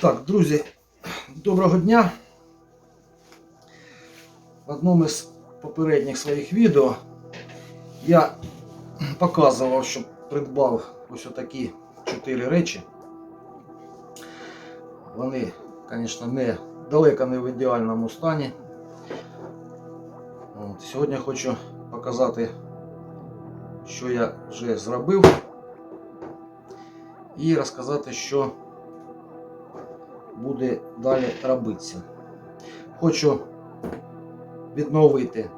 Так, друзі, доброго дня. В одному із попередніх своїх відео я показував, що придбав ось отакі чотири речі. Вони, звісно, не далеко не в ідеальному стані. От, сьогодні хочу показати, що я вже зробив, і розказати, що буде далі робитися. Хочу відновити,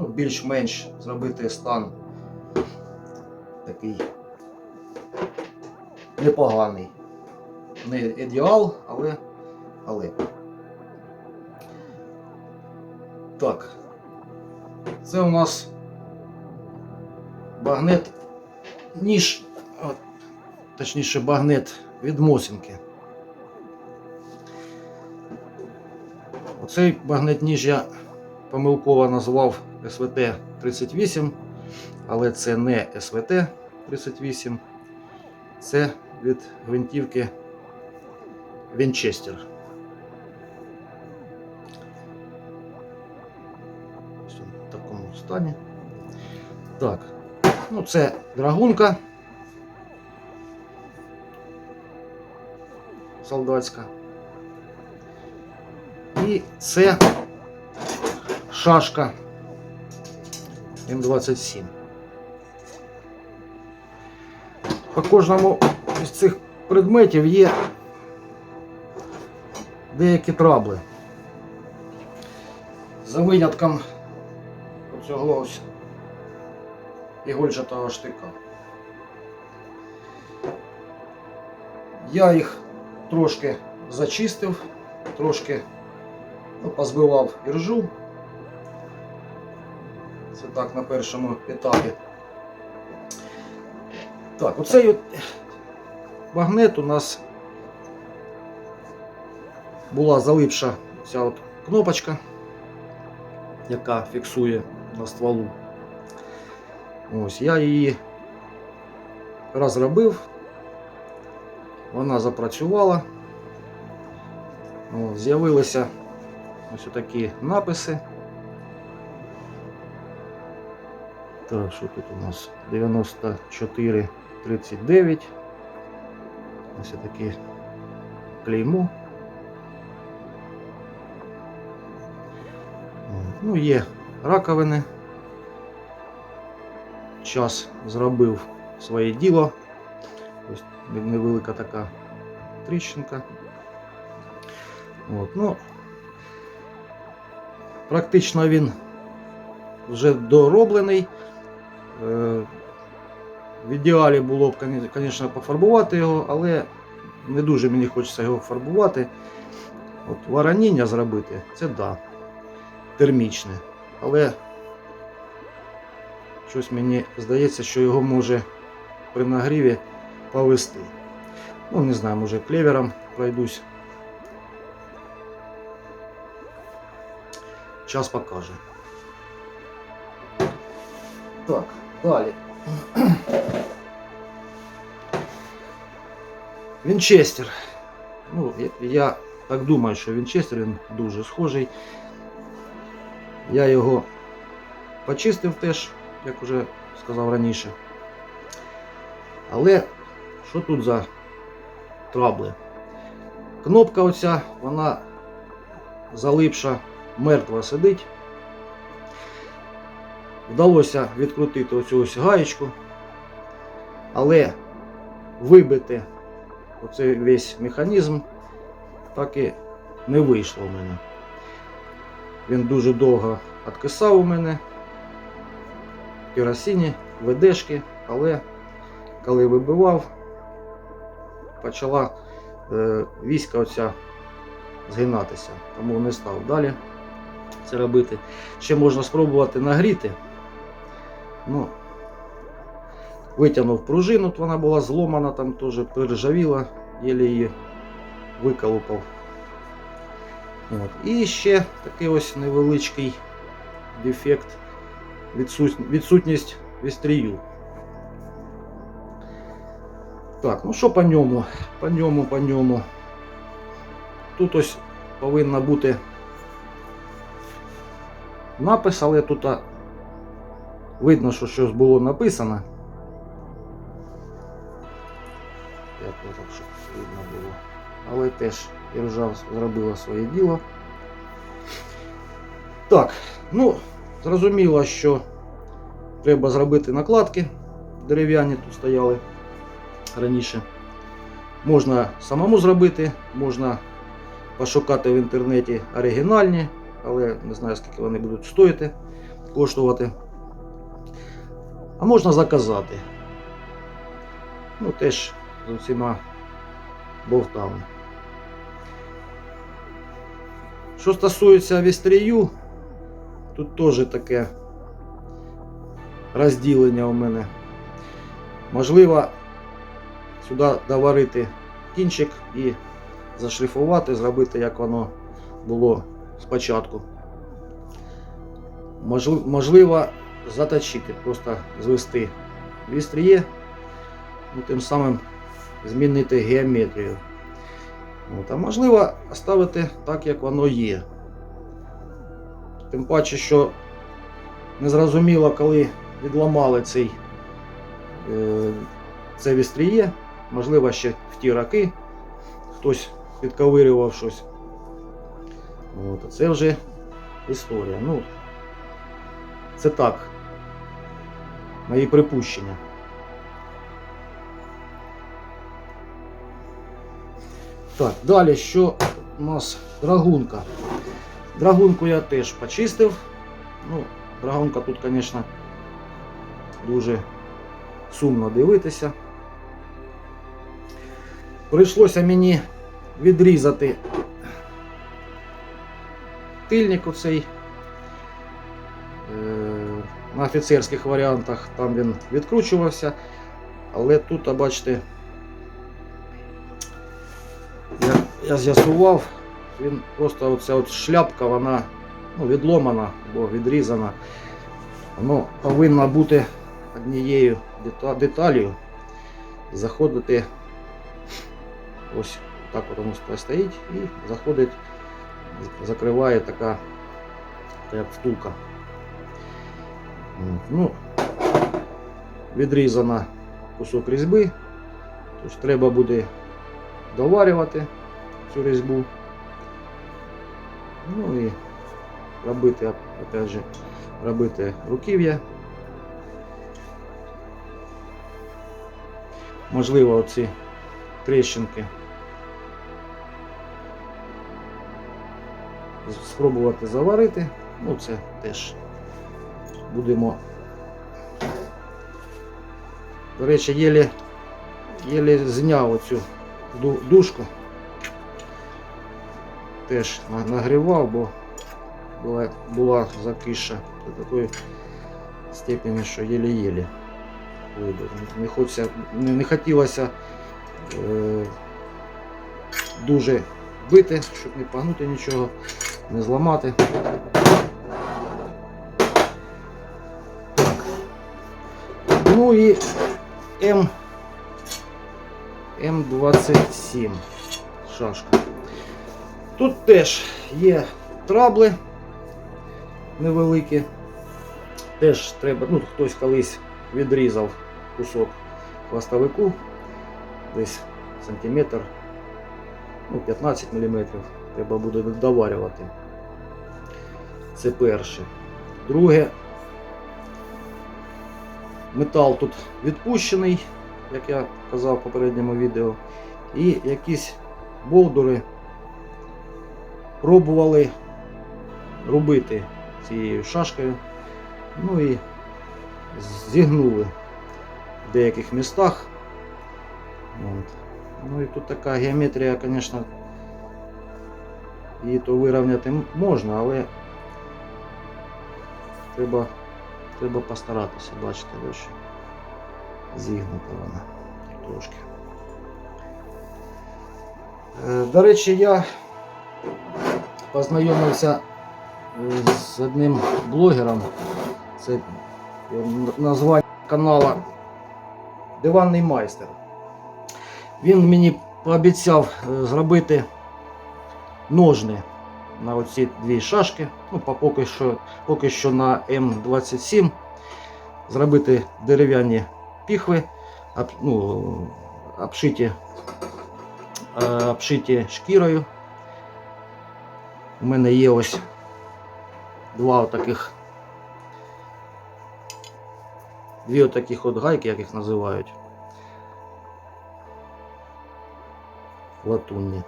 ну, більш-менш зробити стан такий непоганий. Не ідеал, але. але. Так. Це у нас багнет ніж, точніше багнет від Мосінки. Оцей багнет ніж я помилково назвав СВТ-38, але це не СВТ-38, це від гвинтівки Вінчестер. Ось в такому стані. Так, ну це драгунка солдатська. І це шашка М27. По кожному із цих предметів є деякі трабли. За винятком цього ось ігольчатого штика. Я їх трошки зачистив, трошки ну, позбивав іржу. Це так на першому етапі. Так, оцей от магнет у нас була залипша ця от кнопочка, яка фіксує на стволу. Ось я її розробив, вона запрацювала. З'явилися ось такі написи. Так, що тут у нас 94,39. Ось таке клеймо. Ну, є раковини. Час зробив своє діло. Ось невелика така тріщинка. От, ну, Практично він вже дороблений. Е, В ідеалі було б, звісно, пофарбувати його, але не дуже мені хочеться його фарбувати. От Вороніння зробити це да, термічне. Але щось мені здається, що його може при нагріві повести. Ну, не знаю, може клевером пройдусь. Час покаже. Так, далі. Вінчестер. Ну, я- я так думаю, що Вінчестер він дуже схожий. Я його почистив теж, як вже сказав раніше. Але що тут за трабли? Кнопка оця, вона залипша, мертва сидить. Вдалося відкрутити оцю ось гаєчку, але вибити оцей весь механізм так і не вийшло в мене. Він дуже довго відкисав у мене керосині, ведешки, але коли вибивав, почала е, війська оця згинатися, тому не став далі це робити. Ще можна спробувати нагріти. Ну, витягнув пружину, от вона була зломана, там теж перержавіла, єлі її виколупав. От. І ще такий ось невеличкий дефект, відсутність вістрію. Так, ну що по ньому? По ньому, по ньому. Тут ось повинна бути напис, але тут видно, що щось було написано. То так, щоб видно було. Але теж іржа зробила своє діло. Так, ну, зрозуміло, що треба зробити накладки. Дерев'яні тут стояли раніше. Можна самому зробити, можна пошукати в інтернеті оригінальні, але не знаю, скільки вони будуть стоїти, коштувати. А можна заказати. Ну, теж з усіма болтами. Що стосується вістрію, тут теж таке розділення у мене. Можливо, сюди доварити кінчик і зашліфувати, зробити, як воно було спочатку. Можливо, заточити, просто звести вістріє, ну, тим самим змінити геометрію. От, а можливо, оставити так, як воно є. Тим паче, що незрозуміло, коли відламали цей, е, це вістріє, можливо, ще в ті роки хтось підковирював щось. От, це вже історія. Ну, це так. Мої припущення. Так, далі що у нас драгунка. Драгунку я теж почистив. Ну, драгунка тут, звісно, дуже сумно дивитися. Прийшлося мені відрізати тильник оцей. Е, На офіцерських варіантах там він відкручувався, але тут, а бачите, я, я з'ясував, він просто оця от шляпка, вона ну, відломана або відрізана. Воно повинно бути однією дета- заходити ось так от воно стоїть і заходить, закриває така як втулка. Ну, відрізана кусок різьби, тож треба буде доварювати цю різьбу. Ну і робити, опять же, робити руків'я. Можливо, оці тріщинки спробувати заварити. Ну, це теж будемо. До речі, єлі, єлі зняв оцю ду- дужку. Теж нагрівав, бо була, була закиша до такої степені, що єлі-єлі. Не, хочеться, не, не хотілося е, дуже бити, щоб не погнути нічого, не зламати. Так. Ну і М М27 шашка. Тут теж є трабли невеликі. Теж треба, ну хтось колись відрізав кусок хвостовику, десь сантиметр, ну 15 мм. Треба буде доварювати. Це перше. Друге, метал тут відпущений, як я казав в попередньому відео. І якісь болдури пробували робити цією шашкою. Ну і зігнули в деяких містах. От. Ну і тут така геометрія, звісно, її то вирівняти можна, але треба, треба постаратися, бачите, ось зігнута вона трошки. Е, До речі, я познайомився е, з одним блогером. Це названня канала Диванний майстер. Він мені пообіцяв е, зробити ножни на оці дві шашки. Ну, поки що, поки що на М27 зробити дерев'яні піхви, об, ну, обшиті, е, обшиті шкірою. У мене є ось два таких. Дві отаких от гайки, як їх називають. Латунні.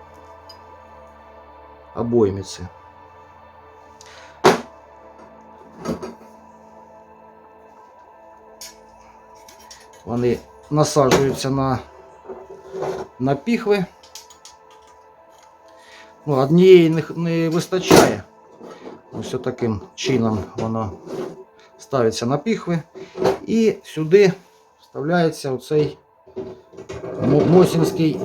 Обоймиці. Вони насаджуються на, на піхви. Ну, однієї не, не вистачає. Ось таким чином воно ставиться на піхви. І сюди вставляється оцей мо- мосінський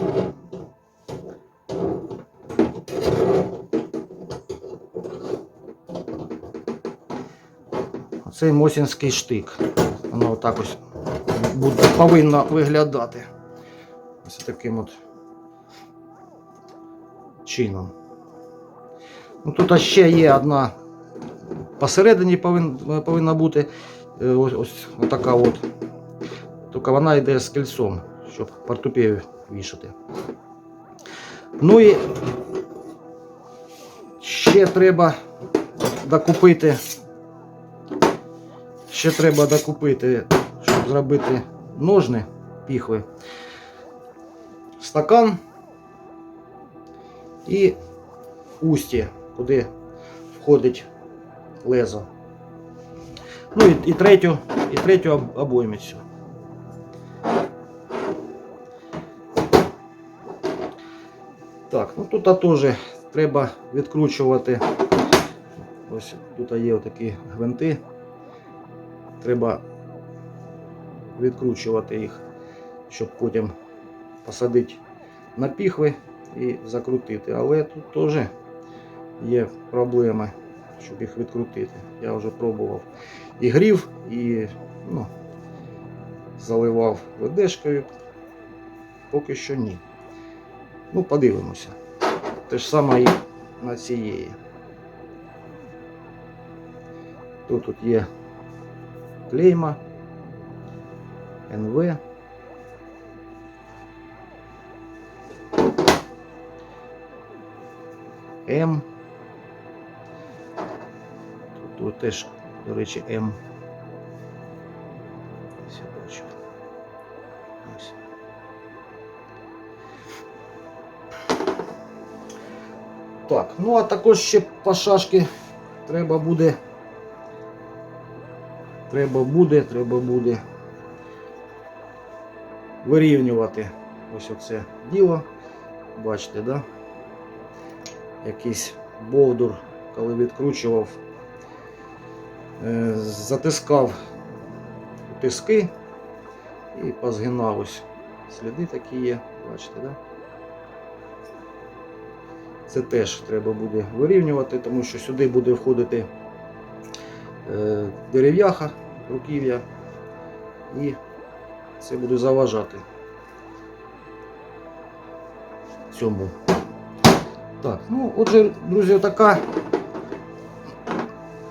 оцей мосінський штик. Воно отак ось повинно виглядати. Ось таким от чином. Ну, тут ще є одна посередині повин, повинна бути е, ось, ось така от. Тільки вона йде з кільцом, щоб портупею вішати. Ну і ще треба докупити. Ще треба докупити, щоб зробити ножни піхви. Стакан і устє, куди входить лезо. Ну і, і третю, і третю обоймицю. Так, ну тут теж треба відкручувати. Ось тут є такі гвинти. Треба відкручувати їх, щоб потім посадити на піхви і закрутити. Але тут теж є проблеми, щоб їх відкрутити. Я вже пробував і грів, і ну, заливав ведешкою. Поки що ні. Ну, подивимося. Те ж саме і на цієї. Тут тут є клейма, НВ. М. Тут, теж, до речі, М. Все бачу. Ось. Так, ну а також ще по шашки треба буде. Треба буде, треба буде вирівнювати ось оце діло. Бачите, да? Якийсь бовдур, коли відкручував, е, затискав тиски і позгинав ось. Сліди такі є, бачите, да? Це теж треба буде вирівнювати, тому що сюди буде входити дерев'яха, руків'я, і це буде заважати цьому. Так, ну отже, друзі, така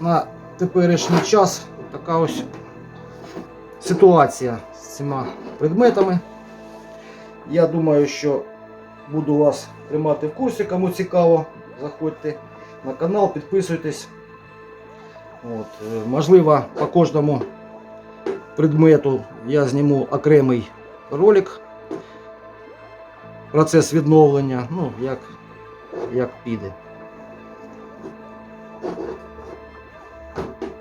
на теперішній час така ось ситуація з цими предметами. Я думаю, що буду вас тримати в курсі, кому цікаво, заходьте на канал, підписуйтесь. От, е, можливо, по кожному предмету я зніму окремий ролик. Процес відновлення, ну, як, як піде.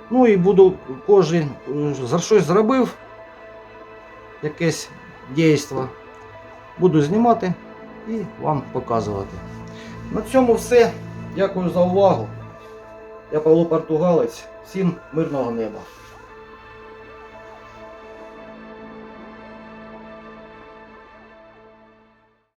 Ну і буду кожен е, за щось зробив, якесь дійство. Буду знімати і вам показувати. На цьому все. Дякую за увагу. Я Павло Португалець. Всім мирного неба.